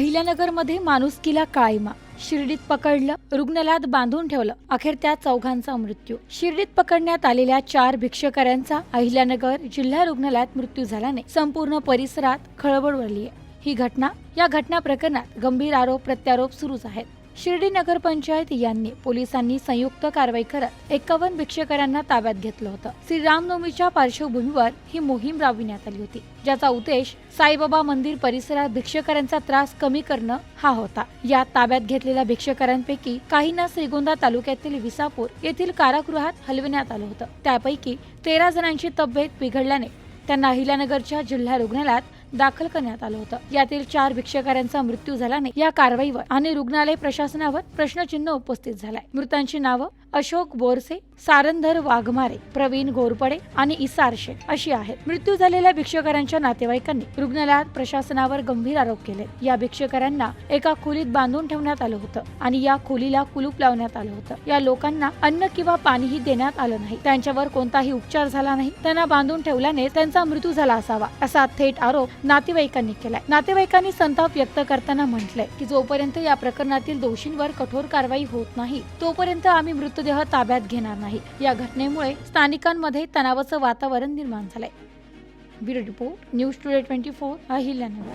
अहिल्यानगरमध्ये माणुसकीला काळीमा. शिर्डीत पकडलं रुग्णालयात बांधून ठेवलं. अखेर त्या चौघांचा मृत्यू. शिर्डीत पकडण्यात आलेल्या चार भिक्षकऱ्यांचा अहिल्यानगर जिल्हा रुग्णालयात मृत्यू झाल्याने संपूर्ण परिसरात खळबळ उडली आहे. ही घटना या घटना प्रकरणात गंभीर आरोप प्रत्यारोप सुरूच आहेत. शिर्डी नगर पंचायत यांनी पोलिसांनी संयुक्त कारवाई करत एकावन्न भिक्षेकरांना ताब्यात घेतलं होतं. श्रीरामनवमीच्या पार्श्वभूमीवर ही मोहीम राबविण्यात आली होती ज्याचा उद्देश साईबाबा मंदिर परिसरात भिक्षेकरांचा त्रास कमी करणं हा होता. या ताब्यात घेतलेल्या भिक्षेकरांपैकी काहींना श्रीगोंदा तालुक्यातील विसापूर येथील कारागृहात हलविण्यात आलं होतं. त्यापैकी तेरा जणांची तब्येत बिघडल्याने त्यांना अहिल्यानगरच्या जिल्हा रुग्णालयात दाखल करण्यात आलं होतं. यातील चार भिक्षकाऱ्यांचा मृत्यू झाल्याने या कारवाईवर आणि रुग्णालय प्रशासनावर प्रश्नचिन्ह उपस्थित झालाय. मृतांची नावं अशोक बोरसे सारंधर वाघमारे प्रवीण गोरपडे आणि इसार शेख अशी आहेत. मृत्यू झालेल्या भिक्षेकऱ्यांच्या नातेवाईकांनी रुग्णालयात प्रशासनावर गंभीर आरोप केले. या भिक्षकाऱ्यांना एका खोलीत बांधून ठेवण्यात आलं होतं आणि या खोलीला कुलूप लावण्यात आलं होतं. या लोकांना अन्न किंवा पाणीही देण्यात आलं नाही. त्यांच्यावर कोणताही उपचार झाला नाही. त्यांना बांधून ठेवल्याने त्यांचा मृत्यू झाला असावा असा थेट आरोप नातेवाईकांनी केलाय. नातेवाईकांनी संताप व्यक्त करताना म्हटलंय की जोपर्यंत या प्रकरणातील दोषींवर कठोर कारवाई होत नाही तोपर्यंत आम्ही मृतदेह ताब्यात घेणार नाही. या घटनेमुळे स्थानिकांमध्ये तणावाचं वातावरण निर्माण झालंय. Bureau report news today twenty four Ahilyanagar.